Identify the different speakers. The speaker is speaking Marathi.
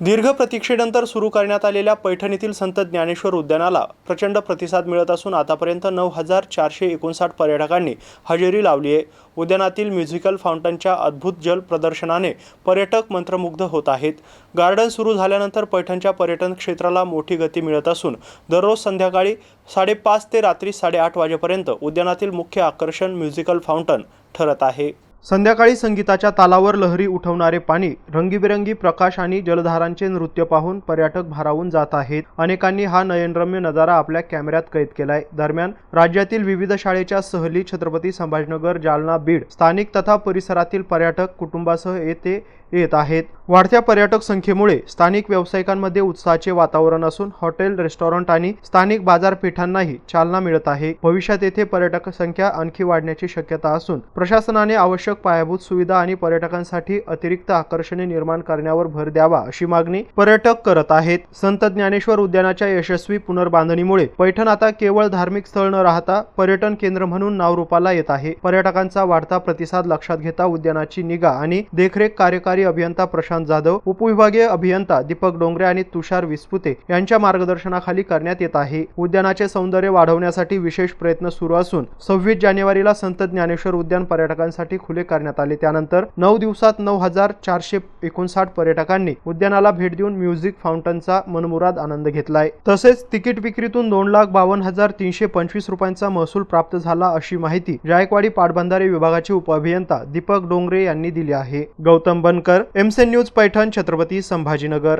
Speaker 1: दीर्घ प्रतीक्षेनंतर सुरू करण्यात आलेल्या पैठणीतील संत ज्ञानेश्वर उद्यानाला प्रचंड प्रतिसाद मिळत असून आतापर्यंत नऊ हजार चारशे एकोणसाठ पर्यटकांनी हजेरी लावली आहे. उद्यानातील म्युझिकल फाउंटनच्या अद्भुत जल प्रदर्शनाने पर्यटक मंत्रमुग्ध होत आहेत. गार्डन सुरू झाल्यानंतर पैठणच्या पर्यटन क्षेत्राला मोठी गती मिळत असून दररोज संध्याकाळी साडेपाच ते रात्री साडेआठ वाजेपर्यंत उद्यानातील मुख्य आकर्षण म्युझिकल फाउंटन ठरत आहे. संध्याकाळी संगीताच्या तालावर लहरी उठवणारे पाणी रंगीबेरंगी प्रकाश आणि जलधारांचे नृत्य पाहून पर्यटक भारावून जात आहेत. अनेकांनी हा नयनरम्य नजारा आपल्या कॅमेऱ्यात कैद केलाय. दरम्यान राज्यातील विविध शाळेच्या सहली छत्रपती संभाजीनगर जालना बीड स्थानिक तथा परिसरातील पर्यटक कुटुंबासह येथे येत आहेत. वाढत्या पर्यटक संख्येमुळे स्थानिक व्यावसायिकांमध्ये उत्साहाचे वातावरण असून हॉटेल रेस्टॉरंट आणि स्थानिक बाजारपेठांनाही चालना मिळत आहे. भविष्यात येथे पर्यटक संख्या आणखी वाढण्याची शक्यता असून प्रशासनाने आवश्यक पायाभूत सुविधा आणि पर्यटकांसाठी अतिरिक्त आकर्षणे निर्माण करण्यावर भर द्यावा अशी मागणी पर्यटक करत आहेत. संत ज्ञानेश्वर उद्यानाच्या यशस्वी पुनर्बांधणीमुळे पैठण आता केवळ धार्मिक स्थळ न राहता पर्यटन केंद्र म्हणून नावरूपाला येत आहे. पर्यटकांचा वाढता प्रतिसाद लक्षात घेता उद्यानाची निगा आणि देखरेख कार्यकारी अभियंता प्रशांत जाधव उपविभागीय अभियंता दीपक डोंगरे आणि तुषार विस्पुते यांच्या मार्गदर्शनाखाली करण्यात येत आहे. उद्यानाचे सौंदर्य वाढवण्यासाठी विशेष प्रयत्न सुरू असून सव्वीस जानेवारीला संत ज्ञानेश्वर उद्यान पर्यटकांसाठी खुले करण्यात आले. त्यानंतर नऊ दिवसात नऊ हजार चारशे एकोणसाठ पर्यटकांनी उद्यानाला भेट देऊन म्युझिक फाउंटनचा मनमुराद आनंद घेतलाय. तसेच तिकीट विक्रीतून दोन लाख बावन्न हजार तीनशे पंचवीस रुपयांचा महसूल प्राप्त झाला अशी माहिती जायकवाडी पाटबंधारे विभागाचे उपअभियंता दीपक डोंगरे यांनी दिली आहे. गौतम बनकर एमसेन न्यूज पैठण छत्रपती संभाजीनगर.